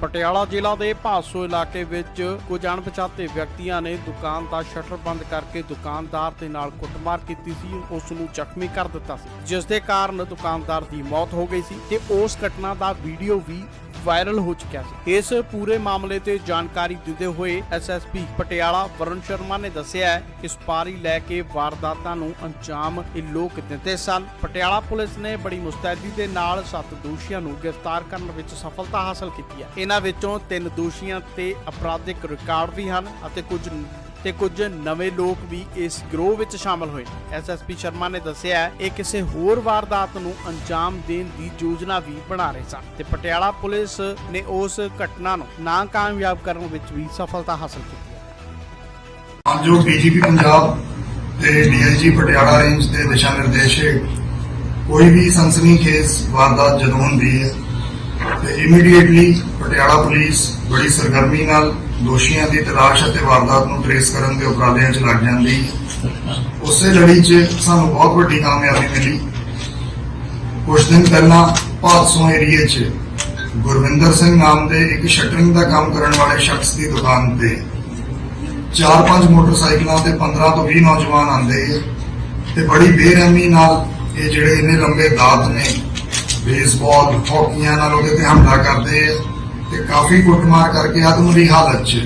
ਪਟਿਆਲਾ ਜ਼ਿਲ੍ਹਾ ਦੇ ਭਾਸੋ ਇਲਾਕੇ ਵਿੱਚ ਕੁਝ ਅਣਪਛਾਤੇ ਵਿਅਕਤੀਆਂ ਨੇ ਦੁਕਾਨ ਦਾ ਸ਼ਟਰ ਬੰਦ ਕਰਕੇ ਦੁਕਾਨਦਾਰ ਦੇ ਨਾਲ ਕੁੱਟਮਾਰ ਕੀਤੀ ਸੀ। ਉਸ ਨੂੰ ਜ਼ਖਮੀ ਕਰ ਦਿੱਤਾ ਸੀ। ਜਿਸ ਦੇ ਕਾਰਨ ਦੁਕਾਨਦਾਰ ਦੀ ਮੌਤ ਹੋ ਗਈ ਸੀ ਤੇ ਉਸ ਘਟਨਾ ਦਾ ਵੀਡੀਓ ਵੀ ਵਾਇਰਲ ਹੋ ਚੁੱਕਿਆ ਸੀ। ਇਸ ਪੂਰੇ ਮਾਮਲੇ ਤੇ ਜਾਣਕਾਰੀ ਦਿੰਦੇ ਹੋਏ ਐਸਐਸਪੀ ਪਟਿਆਲਾ ਵਰੁਣ ਸ਼ਰਮਾ ਨੇ ਦੱਸਿਆ ਕਿ ਸਪਾਰੀ ਲੈ ਕੇ ਵਾਰਦਾਤਾਂ ਨੂੰ ਅੰਜਾਮ ਇਹ ਲੋਕ ਦਿੰਦੇ ਸਨ। ਪਟਿਆਲਾ ਪੁਲਿਸ ਨੇ ਬੜੀ ਮੁਸਤੈਦੀ ਦੇ ਨਾਲ ਸੱਤ ਦੋਸ਼ੀਆਂ ਨੂੰ ਗ੍ਰਿਫਤਾਰ ਕਰਨ ਵਿੱਚ ਸਫਲਤਾ ਹਾਸਲ ਕੀਤੀ ਹੈ। ਇਹਨਾਂ ਵਿੱਚੋਂ ਤਿੰਨ ਦੋਸ਼ੀਆਂ ਤੇ ਅਪਰਾਧਿਕ ਰਿਕਾਰਡ ਵੀ ਹਨ ਅਤੇ ਕੁਝ ਤੇ ਕੁਝ ਨਵੇਂ ਲੋਕ ਵੀ ਇਸ ਗਰੋਹ ਵਿੱਚ ਸ਼ਾਮਲ ਹੋਏ। ਐਸਐਸਪੀ ਸ਼ਰਮਾ ਨੇ ਦੱਸਿਆ, ਇਹ ਕਿਸੇ ਹੋਰ ਵਾਰਦਾਤ ਨੂੰ ਅੰਜਾਮ ਦੇਣ ਦੀ ਯੋਜਨਾ ਵੀ ਬਣਾ ਰਹੇ ਸਨ ਤੇ ਪਟਿਆਲਾ ਪੁਲਿਸ ਨੇ ਉਸ ਘਟਨਾ ਨੂੰ ਨਾਕਾਮਯਾਬ ਕਰਨ ਵਿੱਚ ਵੀ ਸਫਲਤਾ ਹਾਸਲ ਕੀਤੀ ਹੈ। ਜੋ ਡੀਜੀਪੀ ਪੰਜਾਬ ਤੇ ਡੀਆਈਜੀ ਪਟਿਆਲਾ ਰੇਂਜ ਦੇ ਦਿਸ਼ਾ ਨਿਰਦੇਸ਼ ਹੇਠ ਕੋਈ ਵੀ ਸਨਸਨੀਖੇਜ਼ ਵਾਰਦਾਤ ਜਦੋਂ ਹੁੰਦੀ ਹੈ ਤੇ ਇਮੀਡੀਏਟਲੀ ਪਟਿਆਲਾ ਪੁਲਿਸ ਬੜੀ ਸਰਗਰਮੀ ਨਾਲ ਦੋਸ਼ੀਆਂ ਦੀ ਤਲਾਸ਼ ਅਤੇ ਵਾਰਦਾਤ ਨੂੰ ਟ੍ਰੇਸ ਕਰਨ ਦੇ ਉਪਰਾਲਿਆਂ 'ਚ ਲੱਗ ਜਾਂਦੀ। ਉਸੇ ਲੜੀ 'ਚ ਸਾਨੂੰ ਬਹੁਤ ਵੱਡੀ ਕਾਮਯਾਬੀ ਮਿਲੀ। ਕੁਝ ਦਿਨ ਪਹਿਲਾਂ ਭਾਦਸੋਂ ਏਰੀਏ 'ਚ ਗੁਰਵਿੰਦਰ ਸਿੰਘ ਨਾਮ ਦੇ ਇੱਕ ਸ਼ਟਰਿੰਗ ਦਾ ਕੰਮ ਕਰਨ ਵਾਲੇ ਸ਼ਖਸ ਦੀ ਦੁਕਾਨ ਤੇ ਚਾਰ ਪੰਜ ਮੋਟਰਸਾਈਕਲਾਂ ਤੇ 15 ਤੋਂ 20 ਨੌਜਵਾਨ ਆਂਦੇ ਆ ਤੇ ਬੜੀ ਬੇਰਹਿਮੀ ਨਾਲ ਇਹ ਜਿਹੜੇ ਇੰਨੇ ਲੰਬੇ ਦਾਤ ਨੇ, ਬੇਸਬਾਲ, ਹਾਕੀਆਂ ਨਾਲ ਉਹਦੇ ਤੇ ਹਮਲਾ ਕਰਦੇ ਆ। ਤੇ ਕਾਫੀ ਕੁੱਟਮਾਰ ਕਰਕੇ ਆਤਮਰੀ ਹਾਲਤ 'ਚ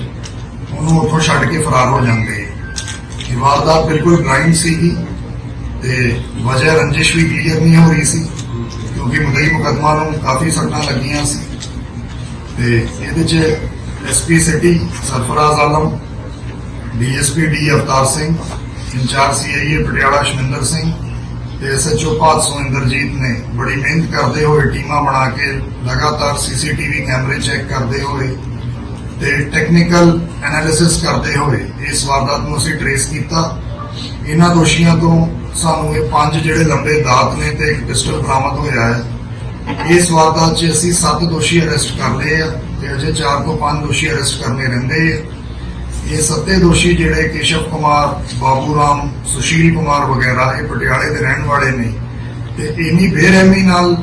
ਉਹਨੂੰ ਉੱਥੋਂ ਛੱਡ ਕੇ ਫਰਾਰ ਹੋ ਜਾਂਦੇ। ਇਹ ਵਾਰਦਾਤ ਬਿਲਕੁਲ ਗ੍ਰਾਈਂਡ ਸੀਗੀ ਤੇ ਵਜ੍ਹਾ ਰੰਜਿਸ਼ ਵੀ ਕਲੀਅਰ ਨਹੀਂ ਹੋ ਰਹੀ ਸੀ, ਕਿਉਂਕਿ ਮੁਦਈ ਮੁਕੱਦਮਾ ਨੂੰ ਕਾਫੀ ਸੱਟਾਂ ਲੱਗੀਆਂ ਸੀ। ਤੇ ਇਹਦੇ 'ਚ SP city Sarfaraz Alam DSP D Avtar Singh, incharge CIA Patiala Shaminder Singh ਤੇ ਐਸਐਚਓ ਭਾਦਸੋਂ ਇੰਦਰਜੀਤ ਨੇ ਬੜੀ ਮਿਹਨਤ ਕਰਦੇ ਹੋਏ ਟੀਮਾਂ ਬਣਾ ਕੇ ਲਗਾਤਾਰ ਸੀਸੀਟੀਵੀ ਕੈਮਰੇ ਚੈੱਕ ਕਰਦੇ ਹੋਏ ਤੇ ਟੈਕਨੀਕਲ ਐਨਾਲਿਸਿਸ ਕਰਦੇ ਹੋਏ ਇਸ ਵਾਰਦਾਤ ਨੂੰ ਅਸੀਂ ਟਰੇਸ ਕੀਤਾ। ਇਹਨਾਂ ਦੋਸ਼ੀਆਂ ਤੋਂ ਸਾਨੂੰ ਇਹ ਪੰਜ ਜਿਹੜੇ ਲੰਬੇ ਦਾਤ ਨੇ ਤੇ ਇੱਕ ਪਿਸਟਲ ਬਰਾਮਦ ਹੋਇਆ ਹੈ। ਇਸ ਵਾਰਦਾਤ 'ਚ ਅਸੀਂ 7 ਦੋਸ਼ੀ ਅਰੈਸਟ ਕਰ ਲਏ ਆ ਤੇ ਅਜੇ 4 ਤੋਂ 5 ਦੋਸ਼ੀ ਅਰੈਸਟ ਕਰਨੇ ਰਹਿੰਦੇ ਆ। ਇਹ ਸੱਤੇ ਦੋਸ਼ੀ ਜਿਹੜੇ ਕੇਸ਼ਵ ਕੁਮਾਰ ਬਾਬੂ ਰਾਮ ਸੁਸ਼ੀਲ ਕੁਮਾਰ ਵਗੈਰਾ ਇਹ ਪਟਿਆਲੇ ਦੇ ਰਹਿਣ ਵਾਲੇ ਨੇ ਤੇ ਇੰਨੀ ਬੇਰਹਿਮੀ ਨਾਲ,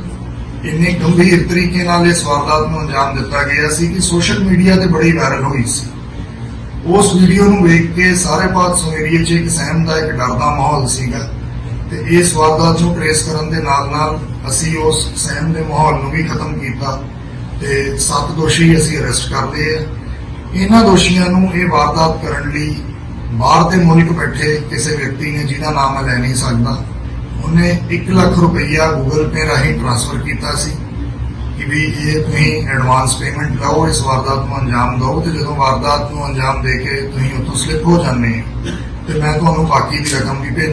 ਇੰਨੇ ਗੰਭੀਰ ਤਰੀਕੇ ਨਾਲ ਇਸ ਵਾਰਦਾਤ ਨੂੰ ਅੰਜਾਮ ਦਿੱਤਾ ਗਿਆ ਸੀ ਕਿ ਸੋਸ਼ਲ ਮੀਡੀਆ ਤੇ ਬੜੀ ਵਾਇਰਲ ਹੋਈ ਸੀ। ਉਸ ਵੀਡੀਓ ਨੂੰ ਵੇਖ ਕੇ ਸਾਰੇ ਪਾਸੋਂ ਏਰੀਏ 'ਚ ਇੱਕ ਸਹਿਮ ਦਾ ਇੱਕ ਡਰ ਦਾ ਮਾਹੌਲ ਸੀਗਾ ਤੇ ਇਸ ਵਾਰਦਾਤ ਨੂੰ ਟ੍ਰੇਸ ਕਰਨ ਦੇ ਨਾਲ ਨਾਲ ਅਸੀਂ ਉਸ ਸਹਿਮ ਦੇ ਮਾਹੌਲ ਨੂੰ ਵੀ ਖਤਮ ਕੀਤਾ ਤੇ ਸੱਤ ਦੋਸ਼ੀ ਅਸੀਂ ਅਰੈਸਟ ਕਰ ਲਏ ਆ। ਇਹਨਾਂ ਦੋਸ਼ੀਆਂ ਨੂੰ ਇਹ ਵਾਰਦਾਤ ਕਰਨ ਲਈ ਬਾਹਰ ਦੇ ਮੁਲਕ ਬੈਠੇ ਕਿਸੇ ਵਿਅਕਤੀ ਨੇ ਜਿਹਦਾ ਨਾਮ ਮੈਂ ਲੈ ਨਹੀਂ ਸਕਦਾ, ਉਹਨੇ 1 ਲੱਖ ਰੁਪਈਆ ਗੂਗਲ ਪੇ ਰਾਹੀਂ ਟ੍ਰਾਂਸਫਰ ਕੀਤਾ ਸੀ ਕਿ ਵੀ ਇਹ ਤੁਸੀਂ ਐਡਵਾਂਸ ਪੇਮੈਂਟ ਲਓ, ਇਸ ਵਾਰਦਾਤ ਨੂੰ ਅੰਜਾਮ ਦਿਓ ਤੇ ਜਦੋਂ ਵਾਰਦਾਤ ਨੂੰ ਅੰਜਾਮ ਦੇ ਕੇ ਤੁਸੀਂ ਉੱਥੋਂ ਸਲਿੱਪ ਹੋ ਜਾਂਦੇ ਹੋ, ਤੇ ਮੈਂ ਤੁਹਾਨੂੰ ਬਾਕੀ ਦੀ ਰਕਮ ਵੀ ਭੇਜ